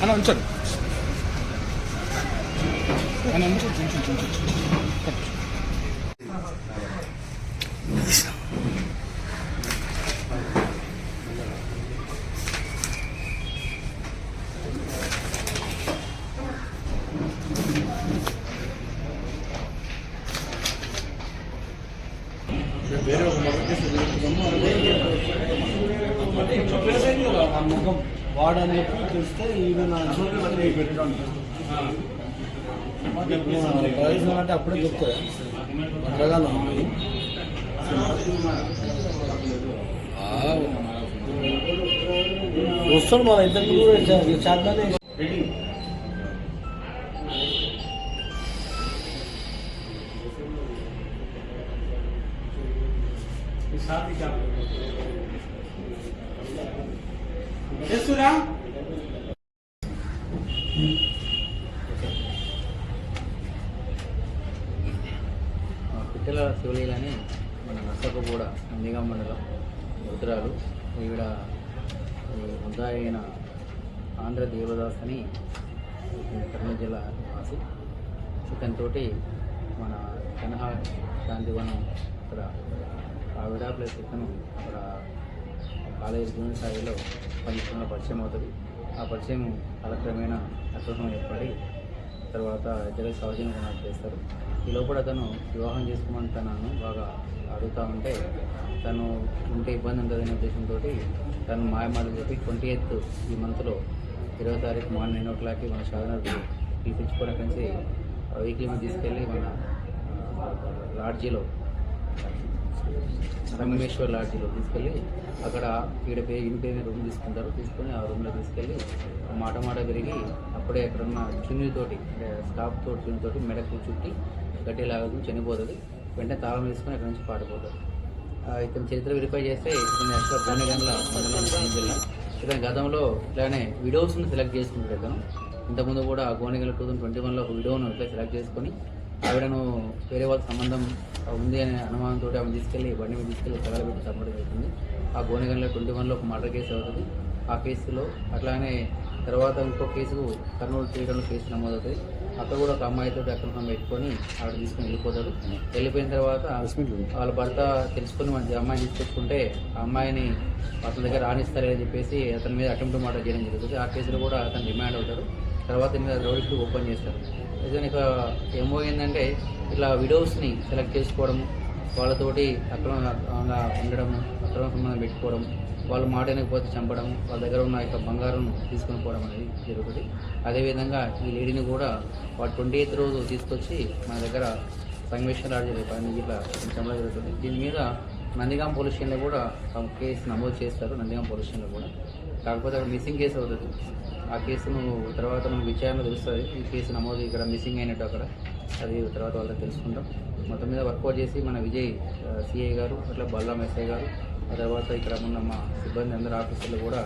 하나 엄청 하나 엄청 중중 వేరే ఒక మొదటి కేసు ఆ ముఖం వాడని చెప్పి తెలిస్తే ఈవెన్ పెట్టడం ప్రయోజనం అంటే అప్పుడే చెప్తారు భద్రగానే వస్తాడు మన ఇద్దరికి కూడా మా పిట్టల శివలీలని మన నర్సకగూడ కూడా మండలం మృతురాలు ఈవిడ ఈ అయిన ఆంధ్ర దేవదాస్ అని కర్నూలు జిల్లా నివాసి. తోటి మన కనహా శాంతివనం ఇక్కడ ఆవిడ ప్లస్ ఇతను అక్కడ కాలేజ్ జూనియర్ స్థాయిలో పనిచేస్తున్న పరిచయం అవుతుంది. ఆ పరిచయం కాలక్రమేణా అసోహం ఏర్పడి తర్వాత ఇద్దరు సౌజన్య కొనాలు చేస్తారు. ఈ లోపల అతను వివాహం చేసుకోమని తనను బాగా అడుగుతూ ఉంటే తను ఉంటే ఇబ్బంది ఉంటుందనే ఉద్దేశంతో తను మాయమాటలు చెప్పి ట్వంటీ ఎయిత్ ఈ మంత్లో ఇరవై తారీఖు మార్నింగ్ నైన్ ఓ క్లాక్కి మన సాధనకు పిలిపించుకొని అక్కడి నుంచి వెహికల్ మీద తీసుకెళ్ళి మన లాడ్జీలో సంగమేశ్వర్ లాడ్జీలో తీసుకెళ్ళి అక్కడ ఈడ పే ఇన్ పే రూమ్ తీసుకుంటారు. తీసుకొని ఆ రూమ్లో తీసుకెళ్ళి మాట మాట పెరిగి అప్పుడే అక్కడ ఉన్న చున్నీతోటి అంటే స్టాఫ్ తోటి చున్నీతోటి మెడకు చుట్టి గట్టి లాగదు చనిపోతుంది. వెంటనే తాళం వేసుకొని అక్కడ నుంచి పాడిపోతారు ఇతని చరిత్ర వెరిఫై చేస్తే ఇతను యాక్చువల్ గోనెగండ్ల మండలం కృష్ణా జిల్లా ఇతని గతంలో ఇట్లానే విడోస్ని సెలెక్ట్ చేసుకుంటాడు ఇతను ఇంతకుముందు కూడా గోనెగండ్ల టూ థౌసండ్ ట్వంటీ వన్లో ఒక విడోను ఇట్లా సెలెక్ట్ చేసుకొని ఆవిడను వేరే వాళ్ళ సంబంధం ఉంది అనే అనుమానంతో ఆమె తీసుకెళ్ళి బండి మీద తీసుకెళ్ళి తగలబెట్టి చంపడం జరుగుతుంది. ఆ గోనెగండ్ల ట్వంటీ వన్లో ఒక మర్డర్ కేసు అవుతుంది. ఆ కేసులో అట్లానే తర్వాత ఇంకో కేసు కర్నూలు తీయడంలో కేసు నమోదవుతుంది. అక్కడ కూడా ఒక అమ్మాయితో అక్రమం పెట్టుకొని ఆవిడ తీసుకొని వెళ్ళిపోతాడు వెళ్ళిపోయిన తర్వాత వాళ్ళ భర్త తెలుసుకొని మన అమ్మాయిని తీసుకొచ్చుకుంటే ఆ అమ్మాయిని అతని దగ్గర రాణిస్తారని చెప్పేసి అతని మీద అటెంప్ట్ మాట చేయడం జరుగుతుంది. ఆ కేసులో కూడా అతను రిమాండ్ అవుతాడు. తర్వాత మీద రోజులకి ఓపెన్ చేస్తారు. నిజానికి ఇక ఏమో ఏంటంటే ఇట్లా విడోస్ని సెలెక్ట్ చేసుకోవడం వాళ్ళతోటి అక్రమంగా ఉండడం అక్రమ సంబంధం పెట్టుకోవడం వాళ్ళు మాట వినకపోతే చంపడం వాళ్ళ దగ్గర ఉన్న యొక్క బంగారం తీసుకొని పోవడం అనేది జరుగుతుంది. అదేవిధంగా ఈ లేడీని కూడా వాళ్ళ ట్వంటీ ఎయిత్ రోజు తీసుకొచ్చి మన దగ్గర సంగమేశ్వర రాజు పని ఇట్లా చంపడం జరుగుతుంది. దీని మీద నందిగాం పోలీస్ స్టేషన్లో కూడా కేసు నమోదు చేస్తారు నందిగాం పోలీస్ స్టేషన్లో కూడా. కాకపోతే అక్కడ మిస్సింగ్ కేసు అవుతుంది ఆ కేసును తర్వాత మనకు విచారణ తెలుస్తుంది. ఈ కేసు నమోదు ఇక్కడ మిస్సింగ్ అయినట్టు అక్కడ. అది తర్వాత వాళ్ళకి తెలుసుకుంటాం. మొత్తం మీద వర్కౌట్ చేసి మన విజయ్ సిఐ గారు అట్లా బల్లాం ఎస్ఐ గారు ఆ తర్వాత ఇక్కడ ఉన్న మా సిబ్బంది అందరు ఆఫీసర్లు కూడా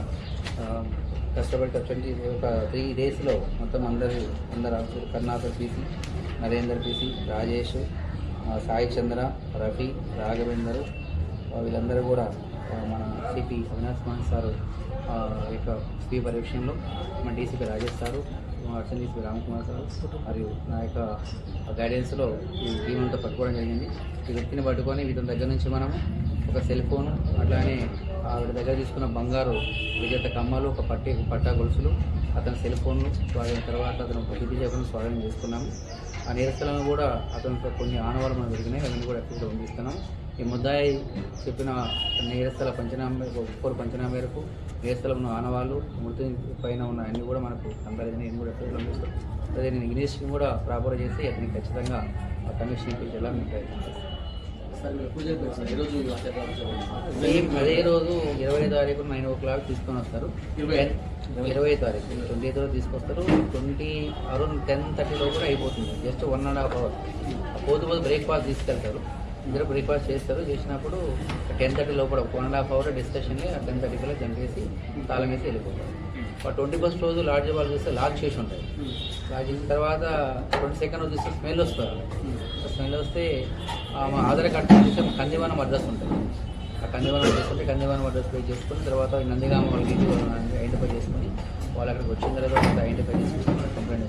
కష్టపడి కష్టపడి ఒక త్రీ డేస్లో మొత్తం అందరు అందరు ఆఫీసర్లు కర్ణాకర్ పీసీ నరేందర్ పీసీ రాజేష్ సాయి చంద్ర రఫీ రాఘవేందర్ వీళ్ళందరూ కూడా మన సిపి అవినాష్ కుమార్ సారు యొక్క స్పీ పర్యవేక్షణలో మన DCP Rajesh sir Archan DCP Ramkumar sir మరియు నా యొక్క గైడెన్స్లో ఈ టీం అంతా పట్టుకోవడం జరిగింది. ఈ వ్యక్తిని పట్టుకొని వీటి దగ్గర నుంచి మనము ఒక సెల్ ఫోన్ అట్లానే ఆవిడ దగ్గర తీసుకున్న బంగారు విజేత కమ్మలు ఒక పట్టి పట్టా గొలుసులు అతని సెల్ ఫోన్లు వాడిన తర్వాత అతను ఒక చేయకుండా స్వాధీనం చేసుకున్నాము. ఆ నేరస్తులను కూడా అతనితో కొన్ని ఆనవాళ్ళు మనం జరిగినాయి అవన్నీ కూడా ఎక్కడ పంపిస్తున్నాం ఈ ముద్దాయి చెప్పిన నేరస్థల పంచనామా ఒక్కొక్కరు పంచనామా మేరకు నేరస్థల ఉన్న ఆనవాళ్ళు మృతి పైన ఉన్న అన్ని కూడా మనకు కంపారిజన్ ఇవన్నీ కూడా పంపిస్తాం అదే నేను ఇన్వెస్టింగ్ కూడా ప్రాపర్ చేసి అతనికి ఖచ్చితంగా ఆ కమిషన్ ఇప్పించేలా మేము ప్రయత్నం అదే రోజు ఇరవై తారీఖు నైన్ ఓ క్లాక్ తీసుకొని వస్తారు. ఇరవై. ఇరవై తారీఖు ట్వంటీ ఎయిత్ రోజు తీసుకొస్తారు. ట్వంటీ అరౌండ్ టెన్ థర్టీలో కూడా అయిపోతుంది. Just one and half hour. పోతు పోతు బ్రేక్ఫాస్ట్ తీసుకెళ్తారు. ఇద్దరు బ్రేక్ఫాస్ట్ చేస్తారు. చేసినప్పుడు టెన్ థర్టీ లోపల వన్ అండ్ హాఫ్ అవర్ డిస్కషన్లే ఆ టెన్ థర్టీ కల్లా జంపేసి తాళం వేసి వెళ్ళిపోతారు. ట్వంటీ ఫస్ట్ రోజు లాడ్జ్ వాళ్ళు చూస్తే లాక్ చేసి ఉంటాయి. లాక్ చేసిన తర్వాత ట్వంటీ సెకండ్ రోజు చూస్తే స్మెల్ వస్తుంది స్మెల్ వస్తే ఆ మా ఆధార్ కార్డు చూస్తే కందివనం అడ్రస్ ఉంటుంది. ఆ కందివనం అడ్రస్ ఉంటే కందివనం అడ్రస్ పే చేసుకుని తర్వాత నందిగామ వాళ్ళకి ఐడెంటిఫై చేసుకుని వాళ్ళు అక్కడికి వచ్చిన తర్వాత ఐడెంటిఫై చేసుకుని కంప్లైంట్